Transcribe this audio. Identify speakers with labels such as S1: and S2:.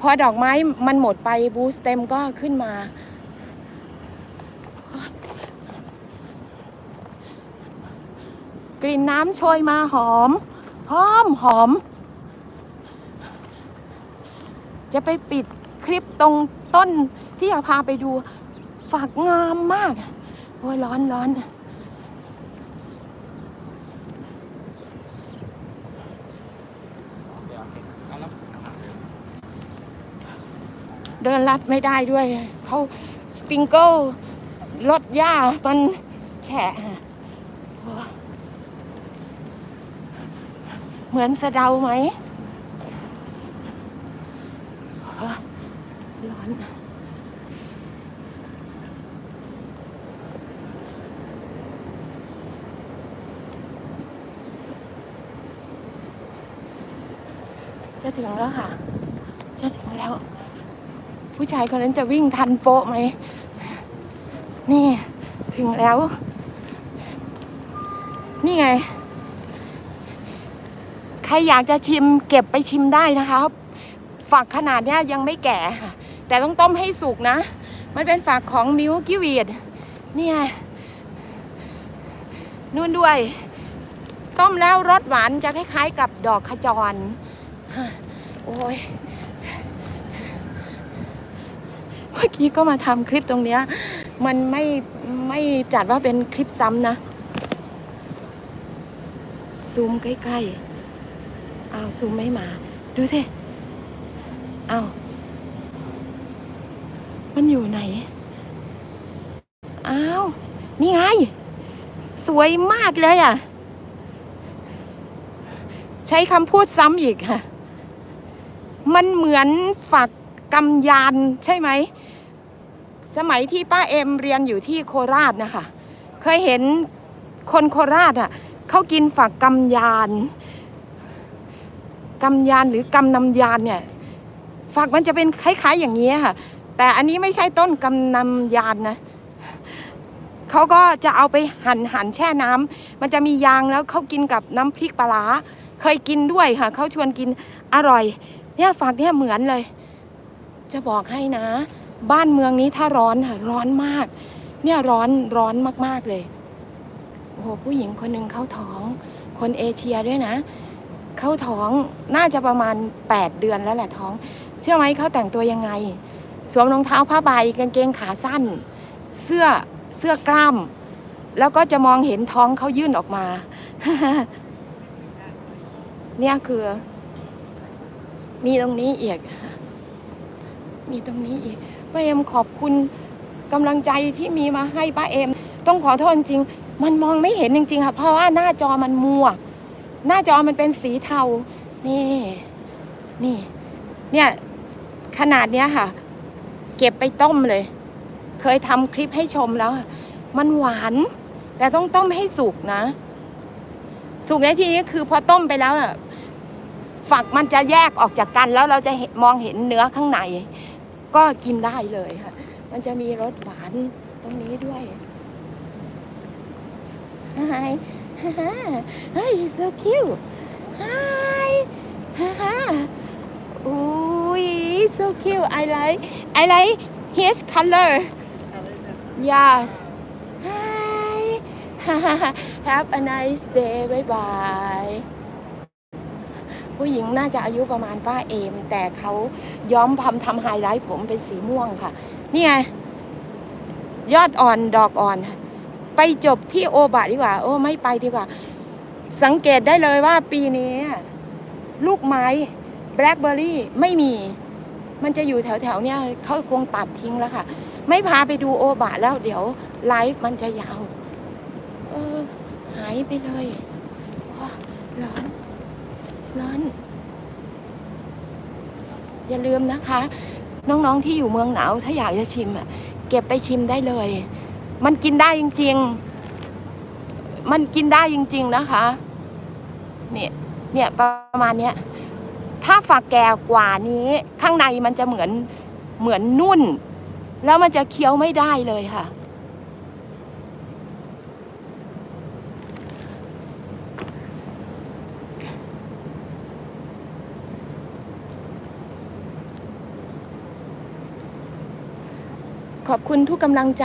S1: พอดอกไม้มันหมดไปบูสเต็มก็ขึ้นมา กลิ่นน้ำโชยมาหอม หอมหอม จะไปปิดคลิปตรงต้นที่จะพาไปดูฝักงามมาก โอ้ยร้อนร้อน
S2: เดี๋ยวโอเคเอาแล้ว
S1: เดินลัดไม่ได้ด้วยเขาสปริงเกิลรถหญ้ามันแฉะเหมือนสะเดาไหมร้อนจะถึงแล้วค่ะ จะถึงแล้ว ผู้ชายคนนั้นจะวิ่งทันโป๊ะไหม นี่ ถึงแล้ว นี่ไง ใครอยากจะชิมเก็บไปชิมได้นะคะฝักขนาดเนี้ยยังไม่แก่ค่ะ แต่ต้องต้มให้สุกนะ มันเป็นฝักของมิลกิวีดนี่ไงนู่นด้วย ต้มแล้วรสหวานจะคล้ายๆกับดอกขจร โอ้ย เมื่อกี้ก็มาทำคลิปตรงเนี้ย มันไม่ไม่จัดว่าเป็นคลิปซ้ำนะ ซูมใกล้ๆอ้าวซูมไม่มา ดูสิอ้าวมันอยู่ไหนอ้าวนี่ไง สวยมากเลยอะ ใช้คำพูดซ้ำอีกค่ะ มันเหมือนฝัก กำยานใช่ไหม สมัยที่ป้าเอ็มเรียนอยู่ที่โคราชนะคะ เคยเห็นคนโคราชอะเขากินฝักกำยานกำยานหรือกำนำยานเนี่ยฝักมันจะเป็นคล้ายๆอย่างนี้ค่ะ แต่อันนี้ไม่ใช่ต้นกำนำยานนะเขาก็จะเอาไปหั่นหั่นแช่น้ำมันจะมียางแล้วเขากินกับน้ำพริกปลาร้าเคยกินด้วยค่ะเขาชวนกินอร่อย เนี่ยฝักเนี่ยเหมือนเลย จะบอกให้นะ บ้านเมืองนี้ถ้าร้อนค่ะร้อนมาก เนี่ยร้อนร้อนมากๆเลยโอ้โหผู้หญิงคนหนึ่งเข้าท้องคนเอเชียด้วยนะ เข้าท้องน่าจะประมาณ 8 เดือนแล้วแหละท้อง เชื่อไหมเขาแต่งตัวยังไง สวมรองเท้าผ้าใบกางเกงขาสั้น เสื้อเสื้อกล้าม แล้วก็จะมองเห็นท้องเขายื่นออกมา เนี่ยคือ มีตรงนี้อีก มีตรงนี้อีกป้าเอ็มขอบคุณกำลังใจที่มีมาให้ป้าเอ็มต้องขอโทษจริง มันมองไม่เห็นจริง ๆ ค่ะ เพราะว่าหน้าจอมันมัว หน้าจอมันเป็นสีเทา นี่ นี่ เนี่ยขนาดเนี้ยค่ะ เก็บไปต้มเลย เคยทำคลิปให้ชมแล้ว มันหวาน แต่ต้องต้มให้สุกนะ สุกในที่นี้คือพอต้มไปแล้วฝักมันจะแยกออกจากกันแล้วเราจะมองเห็นเนื้อข้างใน ก็กินได้เลยค่ะ มันจะมีรสหวานตรงนี้ด้วย Hi Hi so cute Hi Ooh so cute I like I like his color Yes Hi Have a nice day bye bye ผู้หญิงน่าจะอายุประมาณป้าเอม แต่เขาย้อมพำทำไฮไลท์ผมเป็นสีม่วงค่ะ นี่ไง ยอดอ่อนดอกอ่อน ไปจบที่โอบะดีกว่า โอ้ไม่ไปดีกว่า สังเกตได้เลยว่าปีนี้ ลูกไม้แบล็คเบอร์รี่ไม่มี มันจะอยู่แถวๆเนี่ยเขาคงตัดทิ้งแล้วค่ะ ไม่พาไปดูโอบะแล้วเดี๋ยวไลฟ์มันจะยาว เออ หายไปเลยร้อน ร้อนอย่าลืมนะคะ น้องๆที่อยู่เมืองหนาว ถ้าอยากจะชิมอะ เก็บไปชิมได้เลย มันกินได้จริง ๆ มันกินได้จริง ๆ นะคะเนี่ยเนี่ยประมาณเนี้ยถ้าฝักแก่กว่านี้ ข้างในมันจะเหมือนเหมือนนุ่น แล้วมันจะเคี้ยวไม่ได้เลยค่ะ ขอบคุณทุกกำลังใจ